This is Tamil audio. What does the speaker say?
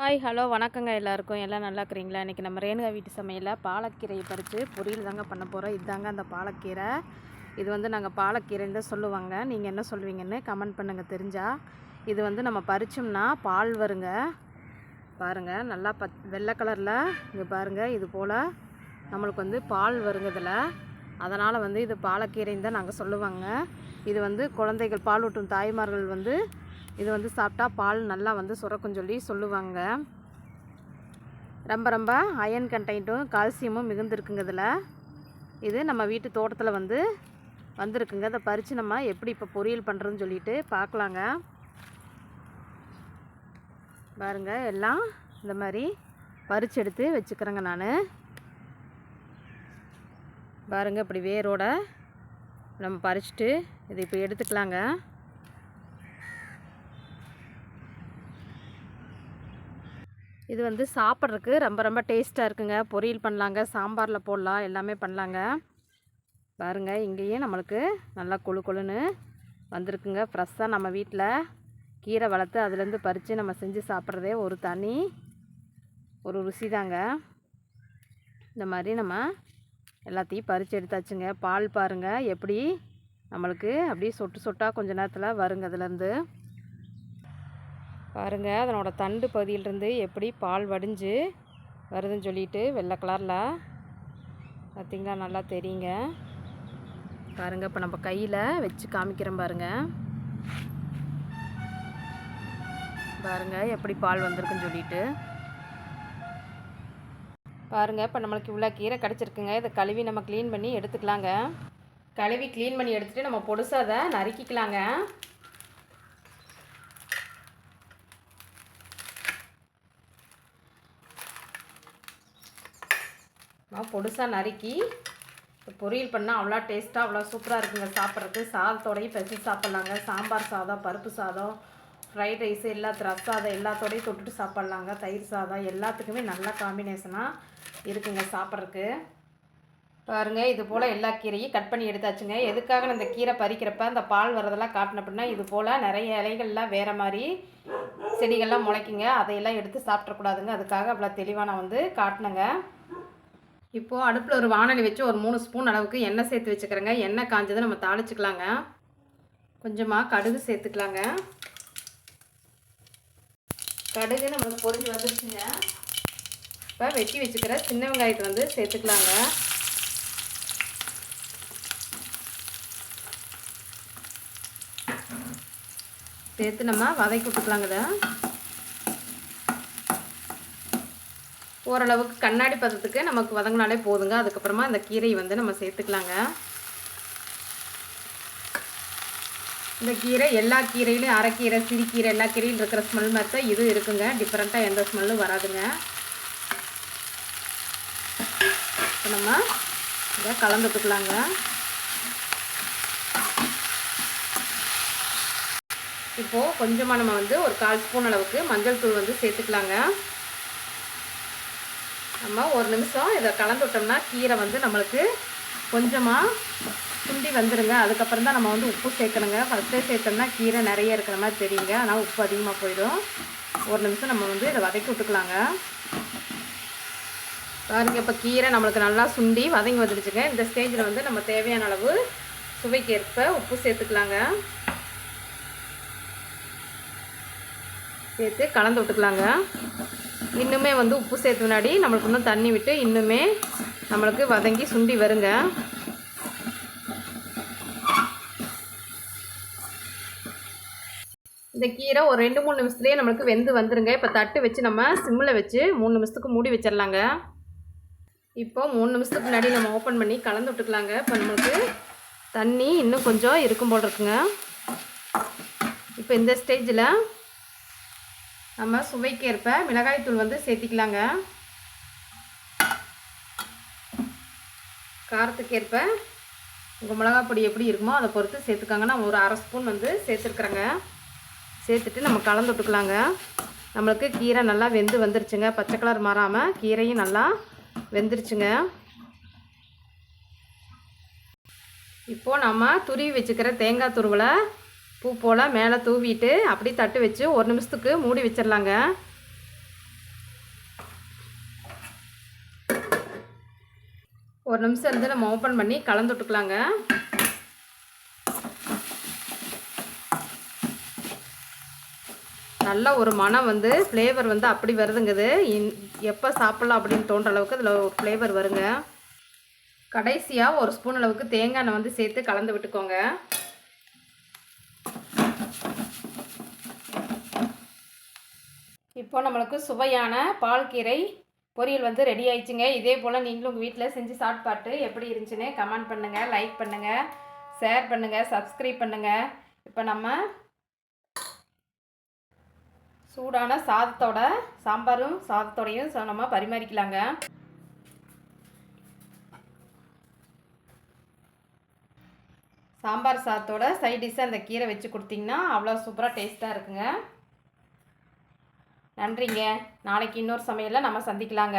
ஹாய் ஹலோ வணக்கங்க எல்லாருக்கும். எல்லாம் நல்லா இருக்கிறீங்களா? இன்றைக்கி நம்ம ரேணுகா வீட்டு சமையலில் பாலக்கீரையை பறித்து பொரியல் தாங்க பண்ண போகிறோம் இதுதாங்க அந்த பாலக்கீரை. இது வந்து நாங்கள் பாலக்கீரைன்னு தான் சொல்லுவாங்க. நீங்கள் என்ன சொல்லுவீங்கன்னு கமெண்ட் பண்ணுங்கள் தெரிஞ்சால் இது வந்து நம்ம பறிச்சோம்னா பால் வருங்க. பாருங்கள் நல்லா பத் வெள்ளை கலரில். இங்கே பாருங்கள் இது போல் நம்மளுக்கு வந்து பால் வருங்க இதில். அதனால் வந்து இது பாலக்கீரைன்னு தான் நாங்கள் சொல்லுவாங்க. இது வந்து குழந்தைகள் பால் ஊட்டும் தாய்மார்கள் வந்து இது வந்து சாப்பிட்டா பால் நல்லா வந்து சுரக்கும் சொல்லி சொல்லுவாங்க. ரொம்ப ரொம்ப அயன் கண்டெயின்ட்டும் கால்சியமும் மிகுந்திருக்குங்க இதில். இது நம்ம வீட்டு தோட்டத்தில் வந்து வந்திருக்குங்க. அதை பறித்து நம்ம எப்படி இப்போ பொரியல் பண்ணுறதுன்னு சொல்லிட்டு பார்க்கலாங்க பாருங்க எல்லாம் இந்த மாதிரி பறித்து எடுத்து வச்சுக்கிறேங்க நான். பாருங்க இப்படி வேரோட நம்ம பறிச்சுட்டு இதை இப்போ எடுத்துக்கலாங்க. இது வந்து சாப்பிட்றதுக்கு ரொம்ப ரொம்ப டேஸ்ட்டாக இருக்குங்க. பொரியல் பண்ணலாங்க சாம்பாரில் போடலாம் எல்லாமே பண்ணலாங்க. பாருங்க இங்கேயே நம்மளுக்கு நல்லா கொழு கொழுன்னு வந்திருக்குங்க. ஃப்ரெஷ்ஷாக நம்ம வீட்டில் கீரை வளர்த்து அதுலேருந்து பறித்து நம்ம செஞ்சு சாப்பிட்றதே ஒரு தனி ஒரு ருசி தாங்க இந்த மாதிரி நம்ம எல்லாத்தையும் பறித்து எடுத்தாச்சுங்க. பால் பாருங்கள் எப்படி நம்மளுக்கு அப்படியே சொட்டு சொட்டாக கொஞ்ச நேரத்தில் வருங்க அதுலேருந்து. பாருங்கள் அதனோட தண்டு பகுதியிலிருந்து எப்படி பால் வடிஞ்சு வருதுன்னு சொல்லிட்டு வெள்ளை கலரில். பார்த்திங்களா நல்லா தெரியுங்க. பாருங்கள் இப்போ நம்ம கையில் வச்சு காமிக்கிறோம் பாருங்கள் பாருங்கள் எப்படி பால் வந்திருக்குன்னு சொல்லிட்டு. பாருங்கள் இப்போ நம்மளுக்கு இவ்வளோ கீரை கிடச்சிருக்குங்க. இதை கழுவி நம்ம க்ளீன் பண்ணி எடுத்துக்கலாங்க. கழுவி க்ளீன் பண்ணி எடுத்துகிட்டு நம்ம பொடுசாக அதை நறுக்கிக்கலாங்க. பொடுசாக நறுக்கி பொரியல் பண்ணால் அவ்வளோ டேஸ்ட்டாக அவ்வளோ சூப்பராக இருக்குங்க சாப்பிட்றதுக்கு. சாதத்தோடையும் பெசு சாப்பிட்லாங்க. சாம்பார் சாதம் பருப்பு சாதம் ஃப்ரைட் ரைஸ் எல்லாத்து ரசாதம் எல்லாத்தோடையும் தொட்டுட்டு சாப்பிட்லாங்க. தயிர் சாதம் எல்லாத்துக்குமே நல்ல காம்பினேஷனாக இருக்குங்க சாப்பிட்றதுக்கு. பாருங்க இது போல் எல்லா கீரையும் கட் பண்ணி எடுத்தாச்சுங்க. எதுக்காக நான் இந்த கீரை பறிக்கிறப்ப அந்த பால் வரதெல்லாம் காட்டின அப்படின்னா இது போல் நிறைய இலைகள்லாம் வேறு மாதிரி செடிகள்லாம் முளைக்குங்க. அதையெல்லாம் எடுத்து சாப்பிட்றக்கூடாதுங்க அதுக்காக அவ்வளோ தெளிவாக நான் வந்து காட்டினேங்க. இப்போது அடுப்பில் ஒரு வானொலி வச்சு ஒரு மூணு ஸ்பூன் அளவுக்கு எண்ணெய் சேர்த்து வச்சுக்கிறேங்க. எண்ணெய் காஞ்சதை நம்ம தாளிச்சிக்கலாங்க. கொஞ்சமாக கடுகு சேர்த்துக்கலாங்க. கடுகு நம்மளுக்கு பொறிஞ்சு வந்துருச்சுங்க. இப்போ வெட்டி வச்சுக்கிற சின்ன வெங்காயத்தை வந்து சேர்த்துக்கலாங்க. சேர்த்து நம்ம வதக்கி விட்டுக்கலாங்க இதை. ஓரளவுக்கு கண்ணாடி பதத்துக்கு நமக்கு வதங்கினாலே போதுங்க. அதுக்கப்புறமா இந்த கீரை வந்து நம்ம சேர்த்துக்கலாங்க. இந்த கீரை எல்லா கீரையிலையும் அரைக்கீரை சிறுக்கீரை எல்லா கீரையும் இருக்கிற ஸ்மெல் மாதிரி இது இருக்குங்க. டிஃப்ரெண்ட்டாக எந்த ஸ்மெல்லும் வராதுங்க. இப்போ நம்ம இதை கலந்துட்டுக்கலாங்க இப்போது கொஞ்சமாக நம்ம வந்து ஒரு கால் ஸ்பூன் அளவுக்கு மஞ்சள் தூள் வந்து சேர்த்துக்கலாங்க. நம்ம ஒரு நிமிஷம் இதை கலந்து விட்டோம்னா கீரை வந்து நம்மளுக்கு கொஞ்சமாக சுண்டி வந்துடுங்க அதுக்கப்புறம் தான் நம்ம வந்து உப்பு சேர்க்கணுங்க. ஃபஸ்ட்டே சேர்த்தோம்னா கீரை நிறைய இருக்கிற மாதிரி தெரியுங்க. ஆனால் உப்பு அதிகமாக போயிடும். ஒரு நிமிஷம் நம்ம வந்து இதை வதக்கி விட்டுக்கலாங்க. பாருங்க இப்போ கீரை நம்மளுக்கு நல்லா சுண்டி வதங்கி வந்துடுச்சுங்க இந்த ஸ்டேஜில் வந்து நம்ம தேவையான அளவு சுவைக்கேற்ப உப்பு சேர்த்துக்கலாங்க. சேர்த்து கலந்து விட்டுக்கலாங்க. இன்னுமே வந்து உப்பு சேர்த்து முன்னாடி நம்மளுக்கு இன்னும் தண்ணி விட்டு இன்னுமே நம்மளுக்கு வதங்கி சுண்டி வருங்க. இந்த கீரை ஒரு ரெண்டு மூணு நிமிஷத்துலேயே நம்மளுக்கு வெந்து வந்துருங்க. இப்போ தட்டு வச்சு நம்ம சிம்மில் வச்சு மூணு நிமிஷத்துக்கு மூடி வச்சிடலாங்க. இப்போ மூணு நிமிஷத்துக்கு முன்னாடி நம்ம ஓப்பன் பண்ணி கலந்து விட்டுக்கலாங்க. இப்போ நம்மளுக்கு தண்ணி இன்னும் கொஞ்சம் இருக்கும் போல் இருக்குங்க. இப்போ இந்த ஸ்டேஜில் நம்ம சுவைக்கேற்ப மிளகாய்த்தூள் வந்து சேர்த்திக்கலாங்க. காரத்துக்கேற்ப உங்கள் மிளகாய் பொடி எப்படி இருக்குமோ அதை பொறுத்து சேர்த்துக்காங்க. நான் ஒரு அரை ஸ்பூன் வந்து சேர்த்துருக்குறேங்க. சேர்த்துட்டு நம்ம கலந்து விட்டுக்கலாங்க. நம்மளுக்கு கீரை நல்லா வெந்து வந்துருச்சுங்க. பச்சை கலர் மாறாமல் கீரையும் நல்லா வெந்துருச்சுங்க. இப்போது நம்ம துருவி வச்சுக்கிற தேங்காய் துருவலை பூ போல் மேலே தூவிட்டு அப்படி தட்டு வச்சு ஒரு நிமிஷத்துக்கு மூடி வச்சிடலாங்க. ஒரு நிமிஷம் இருந்து நம்ம ஓப்பன் பண்ணி கலந்து விட்டுக்கலாங்க. நல்ல ஒரு மனம் வந்து ஃப்ளேவர் வந்து அப்படி வருதுங்குது. எப்போ சாப்பிட்லாம் அப்படின்னு தோன்ற அளவுக்கு இதில் ஒரு ஃப்ளேவர் வருங்க. கடைசியாக ஒரு ஸ்பூன் அளவுக்கு தேங்காய் எண்ணெய் வந்து சேர்த்து கலந்து விட்டுக்கோங்க. இப்போ நம்மளுக்கு சுவையான பால்கீரை பொரியல் வந்து ரெடி ஆயிடுச்சுங்க. இதே போல் நீங்களும் உங்கள் வீட்டில் செஞ்சு சாப்பிட்டு எப்படி இருந்துச்சுன்னு கமெண்ட் பண்ணுங்கள் லைக் பண்ணுங்கள் ஷேர் பண்ணுங்கள் சப்ஸ்கிரைப் பண்ணுங்கள் இப்போ நம்ம சூடான சாதத்தோட சாம்பாரும் சாதத்தோடையும் ச- நம்ம பரிமாறிக்கலாங்க. சாம்பார் சாத்தோட சைட் அந்த கீரை வச்சு கொடுத்தீங்கன்னா அவ்வளோ சூப்பராக டேஸ்ட்டாக இருக்குங்க. நன்றிங்க. நாளைக்கு இன்னொரு சமையலில் நம்ம சந்திக்கலாங்க.